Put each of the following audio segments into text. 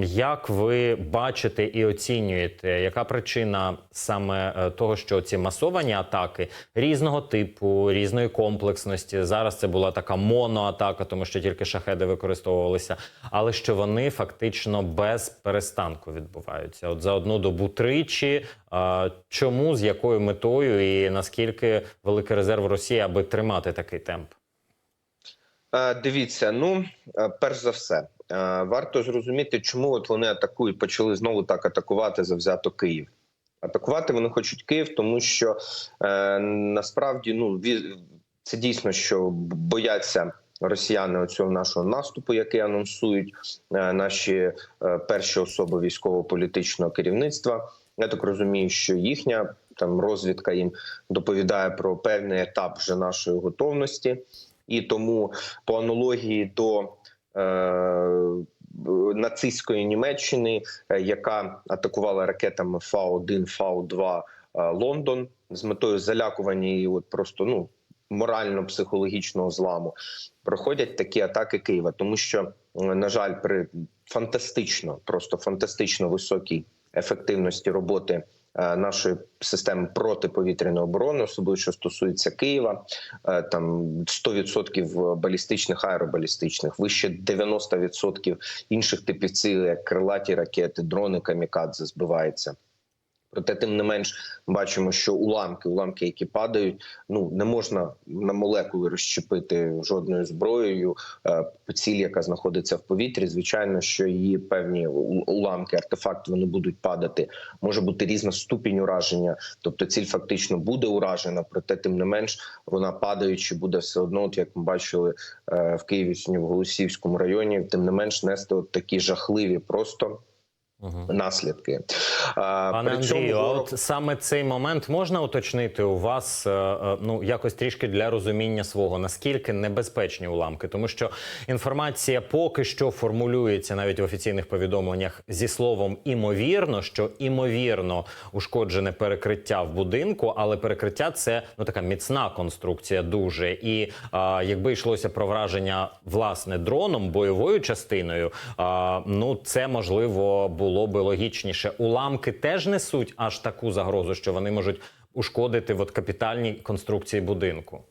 Як ви бачите і оцінюєте, яка причина саме е, того, що ці масовані атаки різного типу, різної комплексності? Зараз це була така моноатака, тому що тільки шахеди використовувалися, але що вони фактично без перестанку відбуваються. От за одну добу тричі. Чому з якою метою і наскільки великий резерв Росії, аби тримати такий темп? Е, Дивіться, ну е, перш за все, варто зрозуміти, чому от вони атакують, почали знову так атакувати завзято Київ. Атакувати вони хочуть Київ, тому що е, насправді ну це дійсно, що бояться росіяни цього нашого наступу, який анонсують е, наші е, перші особи військово-політичного керівництва. Я так розумію, що їхня там розвідка їм доповідає про певний етап вже нашої готовності, і тому по аналогії до нацистської Німеччини, е, яка атакувала ракетами Фау-1, Фау-2 е, Лондон з метою залякування і от просто ну морально-психологічного зламу, проходять такі атаки Києва, тому що е, на жаль, при фантастично, просто фантастично високій ефективності роботи е, нашої системи протиповітряної оборони, особливо що стосується Києва, е, там 100% балістичних аеробалістичних, вище 90% інших типів цілей, як крилаті ракети, дрони камікадзе збиваються. Проте, тим не менш, бачимо, що уламки, уламки, які падають, ну не можна на молекули розщепити жодною зброєю. Е, Ціль, яка знаходиться в повітрі, звичайно, що її певні уламки, артефакти вони будуть падати. Може бути різна ступінь ураження, тобто ціль фактично буде уражена, проте тим не менш вона падаючи буде все одно, от як ми бачили е, в Києві сьогодні в Голосіївському районі, тим не менш нести от такі жахливі просто Угу. наслідки. Пане Андрію, а от саме цей момент можна уточнити у вас е, е, ну якось трішки для розуміння свого, наскільки небезпечні уламки, тому що інформація поки що формулюється навіть в офіційних повідомленнях зі словом імовірно, що імовірно ушкоджене перекриття в будинку, але перекриття це ну така міцна конструкція, дуже і е, якби йшлося про враження власне дроном, бойовою частиною, е, ну це можливо було би логічніше. Уламки теж несуть аж таку загрозу, що вони можуть ушкодити от капітальні конструкції будинку.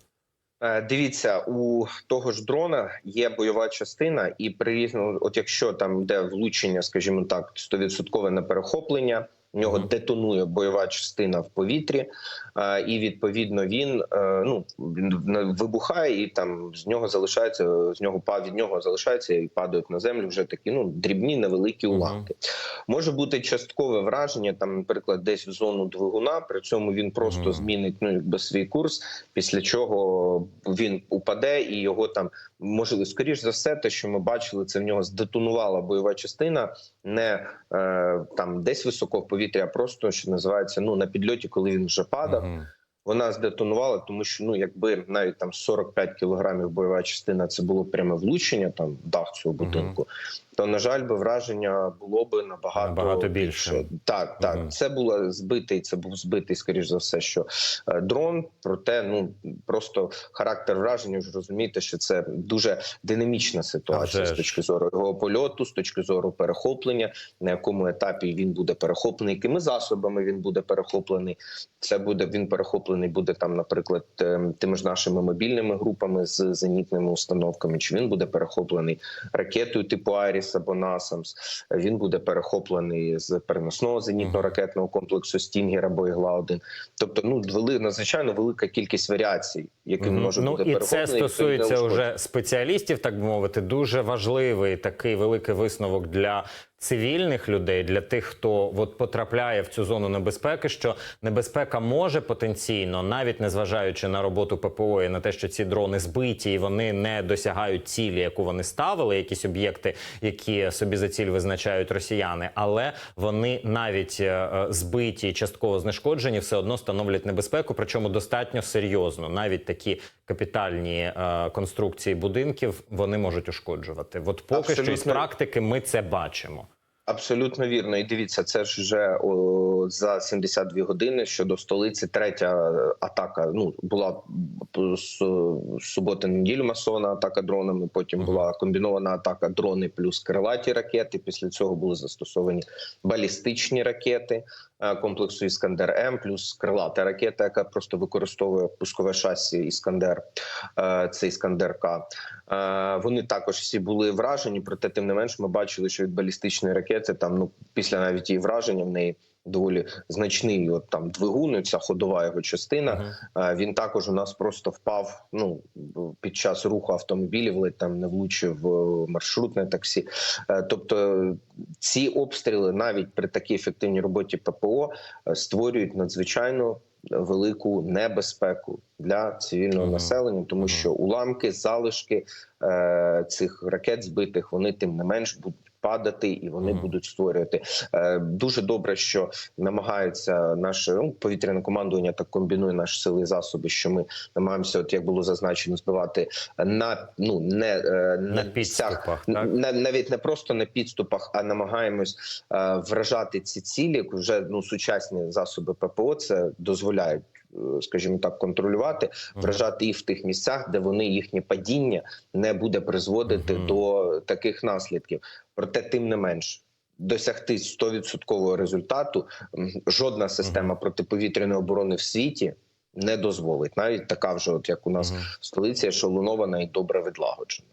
Е, Дивіться, у того ж дрона є бойова частина, і при різному, от якщо там йде влучення, скажімо так, 100% на перехоплення, в нього детонує бойова частина в повітрі, е, і відповідно він е, ну він вибухає, і там з нього залишається з нього па- від нього залишається і падають на землю вже такі ну дрібні невеликі уламки. Може бути часткове враження, там, наприклад, десь в зону двигуна. При цьому він просто Мгм. змінить ну якби свій курс, після чого він упаде, і його там може скоріш за все, те, що ми бачили, це в нього здетонувала бойова частина, не е, там десь високо в повітря, а просто що називається ну на підльоті, коли він вже падав. Угу. Вона здетонувала, тому що ну якби навіть там 45 кілограмів бойова частина це було пряме влучення, там дах цього будинку. То на жаль, би враження було би набагато, Набагато більше. Так, так, Мгм. це було збитий. Це був збитий, скоріш за все, що е, дрон. Проте, ну просто характер враження. Ж розумієте, що це дуже динамічна ситуація з точки зору його польоту, з точки зору перехоплення, на якому етапі він буде перехоплений, якими засобами він буде перехоплений. Це буде він перехоплений буде там, наприклад, ем, тими ж нашими мобільними групами з зенітними установками. Чи він буде перехоплений ракетою типу Айріс або Насамс? Він буде перехоплений з переносного зенітно-ракетного комплексу Стінгера або Ігла 1 Тобто, ну вели надзвичайно велика кількість варіацій, які може ну, бути і це стосується вже спеціалістів, так би мовити. Дуже важливий такий великий висновок для цивільних людей, для тих, хто от потрапляє в цю зону небезпеки, що небезпека може потенційно, навіть незважаючи на роботу ППО і на те, що ці дрони збиті і вони не досягають цілі, яку вони ставили, якісь об'єкти, які собі за ціль визначають росіяни, але вони навіть е, е, збиті, частково знешкоджені, все одно становлять небезпеку, причому достатньо серйозно. Навіть такі капітальні е, конструкції будинків вони можуть ушкоджувати. От поки що із практики ми це бачимо. Абсолютно вірно. І дивіться, це ж вже о, за 72 години щодо столиці. Третя атака. Ну була з суботи неділю масована атака дронами. Потім була комбінована атака дрони плюс крилаті ракети. Після цього були застосовані балістичні ракети комплексу Іскандер М, плюс крилата ракета, яка просто використовує пускове шасі Іскандер. е, Це Іскандер К. Е, Вони також всі були вражені, проте тим не менш ми бачили, що від балістичної ракети там ну після навіть її враження в неї. Доволі значний от там двигун, ця ходова його частина. Е, Він також у нас просто впав. Ну під час руху автомобілів, ледь там не влучив маршрутне таксі. Е, Тобто ці обстріли, навіть при такій ефективній роботі ППО, е, створюють надзвичайно велику небезпеку для цивільного Мгм. населення, тому що уламки, залишки е, цих ракет збитих, вони тим не менш будуть. Падати і вони Мгм. будуть створювати Е, дуже добре, що намагається наше ну, повітряне командування так комбінує наші сили і засоби. Що ми намагаємося, от як було зазначено, збивати на ну не е, На місцях, підступах, так? на- навіть не просто на підступах, а намагаємось е, вражати ці цілі. Вже ну сучасні засоби ППО це дозволяють. Е, Скажімо так, контролювати, вражати їх в тих місцях, де вони їхнє падіння не буде призводити Мгм. до таких наслідків. Проте, тим не менш, досягти 100% результату жодна система протиповітряної оборони в світі не дозволить. Навіть така вже, от як у нас в столиці, ешелонована і добре відлагоджена.